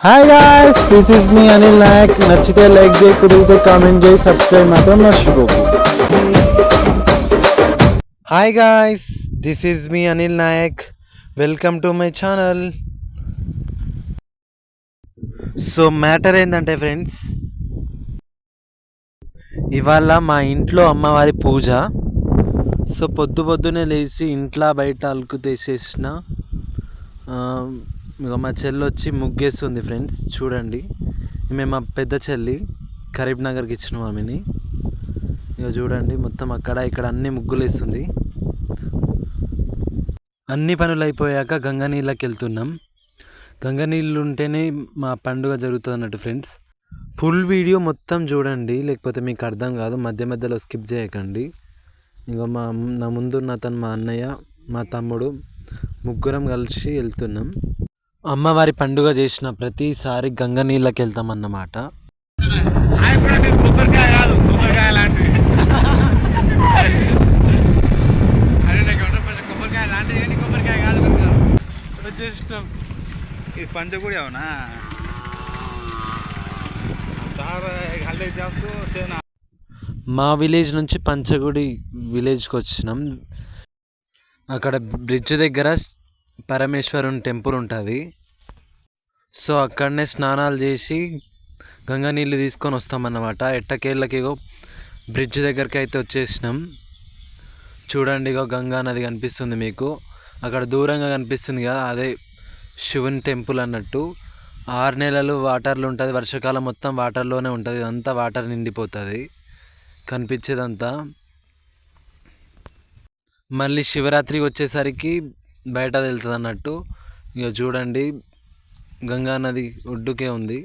Hi guys this is me Anil Nayak నచ్చితే like చేయి కుదిరితే కామెంట్ చేయి సబ్స్క్రైబ్ మాత్రం మర్చిపోకు. Hi guys this is me Anil Nayak welcome to my channel so matter ఏంటంటే friends ఇవాళ మా ఇంట్లో అమ్మవారి పూజ. సో పొద్దు పొద్దునే లేచి ఇంట్లో బయట అలుకు తీసేసిన. Um, ఇక మా చెల్లి వచ్చి ముగ్గేస్తుంది ఫ్రెండ్స్ చూడండి. మేము మా పెద్ద చెల్లి కరీంనగర్కి ఇచ్చిన ఆమెని. ఇక చూడండి మొత్తం అక్కడ ఇక్కడ అన్ని ముగ్గులు వేస్తుంది అన్ని పనులు అయిపోయాక గంగా నీళ్ళకి వెళ్తున్నాం గంగా నీళ్ళు ఉంటేనే మా పండుగ జరుగుతుంది అన్నట్టు ఫ్రెండ్స్. ఫుల్ వీడియో మొత్తం చూడండి లేకపోతే మీకు అర్థం కాదు మధ్య మధ్యలో స్కిప్ చేయకండి. ఇంకా మా నా ముందున్న అతను మా అన్నయ్య మా తమ్ముడు ముగ్గురం కలిసి వెళ్తున్నాం. అమ్మవారి పండుగ చేసిన ప్రతిసారి గంగ నీళ్ళకి వెళ్తాం అన్నమాట ఇప్పుడు కొబ్బరికాయ కాదు కొబ్బరికాయ లాంటివి కొబ్బరికాయ లాంటివి కానీ కొబ్బరికాయ కాదు వచ్చేసినాం ఇది పంచగుడి అవునా తార మా విలేజ్ నుంచి పంచగుడి విలేజ్కి వచ్చినాం అక్కడ బ్రిడ్జ్ దగ్గర పరమేశ్వరుని టెంపుల్ ఉంటుంది. సో అక్కడనే స్నానాలు చేసి గంగా నీళ్ళు తీసుకొని వస్తామన్నమాట. ఎట్టకేళ్ళకిగో బ్రిడ్జ్ దగ్గరికి అయితే వచ్చేసినాం. చూడండి ఇగో గంగా నది కనిపిస్తుంది మీకు. అక్కడ దూరంగా కనిపిస్తుంది కదా అదే శివుని టెంపుల్ అన్నట్టు. ఆరు నెలలు వాటర్లో ఉంటుంది వర్షాకాలం మొత్తం వాటర్లోనే ఉంటుంది. అంతా వాటర్ నిండిపోతుంది కనిపించేదంతా. మళ్ళీ శివరాత్రికి వచ్చేసరికి బయట వెళ్తుంది అన్నట్టు ఇక చూడండి గంగా నది ఒడ్డుకే ఉంది.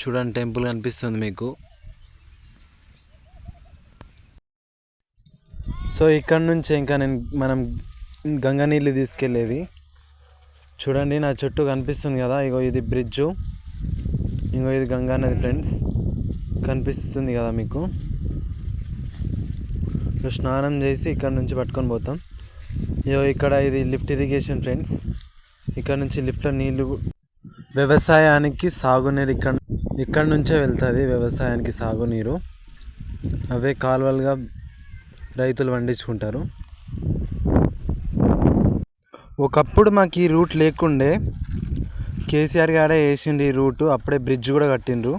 చూడండి టెంపుల్ కనిపిస్తుంది మీకు. సో ఇక్కడ నుంచి ఇంకా నేను మనం గంగా నీళ్ళు తీసుకెళ్ళేది. చూడండి నా చుట్టూ కనిపిస్తుంది కదా ఇగో ఇది బ్రిడ్జు. ఇంకో ఇది గంగా నది ఫ్రెండ్స్. కనిపిస్తుంది కదా మీకు. ఇక స్నానం చేసి ఇక్కడ నుంచి పట్టుకొని పోతాం. ఇగో ఇక్కడ ఇది లిఫ్ట్ ఇరిగేషన్ ఫ్రెండ్స్. ఇక్కడ నుంచి లిఫ్ట్లో నీళ్ళు వ్యవసాయానికి సాగునీరు ఇక్కడ ఇక్కడ నుంచే వెళ్తుంది వ్యవసాయానికి సాగునీరు. అవే కాలువలుగా రైతులు పండించుకుంటారు. ఒకప్పుడు మాకు ఈ రూట్ లేకుండే కేసీఆర్ గారే వేసిండ్రు ఈ రూటు అప్పుడే బ్రిడ్జ్ కూడా కట్టిండ్రు.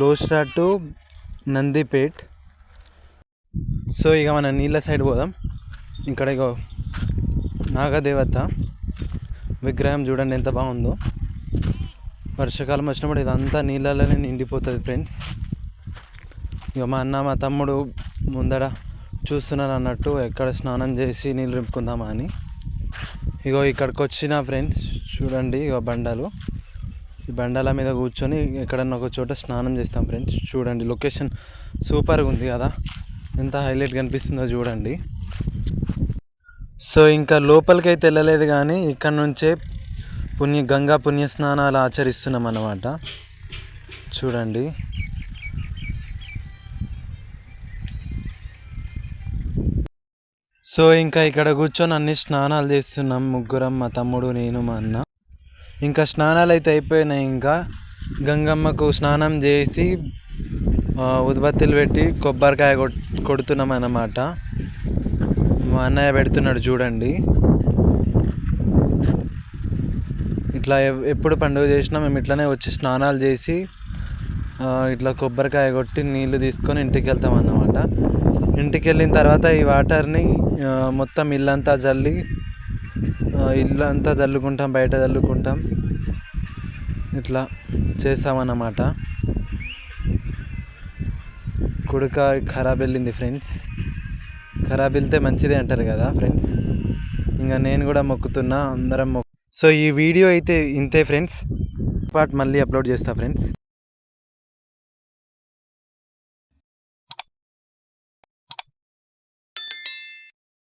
లోస్టా టు నందిపేట్. సో ఇక మన నీళ్ళ సైడ్ పోదాం. ఇక్కడ ఇగో నాగదేవత విగ్రహం చూడండి ఎంత బాగుందో. వర్షాకాలం వచ్చినప్పుడు ఇదంతా నీళ్ళలోనే నిండిపోతుంది ఫ్రెండ్స్. ఇక మా అన్న మా తమ్ముడు ముందడ చూస్తున్నారు అన్నట్టు ఎక్కడ స్నానం చేసి నీళ్ళు నింపుకుందామా అని. ఇగో ఇక్కడికి వచ్చిన ఫ్రెండ్స్ చూడండి ఇగో బండలు. ఈ బండల మీద కూర్చొని ఎక్కడన్నా ఒక చోట స్నానం చేస్తాం ఫ్రెండ్స్. చూడండి లొకేషన్ సూపర్గా ఉంది కదా. ఎంత హైలైట్ కనిపిస్తుందో చూడండి. సో ఇంకా లోపలికైతే వెళ్ళలేదు కానీ ఇక్కడ నుంచే పుణ్య గంగా పుణ్య స్నానాలు ఆచరిస్తున్నాం అన్నమాట. చూడండి. సో ఇంకా ఇక్కడ కూర్చొని అన్ని స్నానాలు చేస్తున్నాం. ముగ్గురం మా తమ్ముడు నేను మా అన్న. ఇంకా స్నానాలు అయితే అయిపోయినాయి. ఇంకా గంగమ్మకు స్నానం చేసి ఆ, పెట్టి కొబ్బరికాయ కొట్ కొడుతున్నాం అన్నమాట. మా అన్నయ్య పెడుతున్నాడు చూడండి. ఇట్లా ఎప్పుడు పండుగ చేసినా మేము ఇట్లానే వచ్చి స్నానాలు చేసి ఇట్లా కొబ్బరికాయ కొట్టి నీళ్ళు తీసుకొని ఇంటికి వెళ్తాం అన్నమాట. ఇంటికి వెళ్ళిన తర్వాత ఈ వాటర్ని మొత్తం ఇల్లంతా జల్లి ఇల్లు అంతా చల్లుకుంటాం బయట చల్లుకుంటాం ఇట్లా చేసామన్నమాట కుడుక ఖరాబ్ వెళ్ళింది ఫ్రెండ్స్. ఖరాబ్ వెళ్తే మంచిదే అంటారు కదా ఫ్రెండ్స్ ఇంకా నేను కూడా మొక్కుతున్నా అందరం మొక్కు సో ఈ వీడియో అయితే ఇంతే ఫ్రెండ్స్ పార్ట్ మళ్ళీ అప్లోడ్ చేస్తా ఫ్రెండ్స్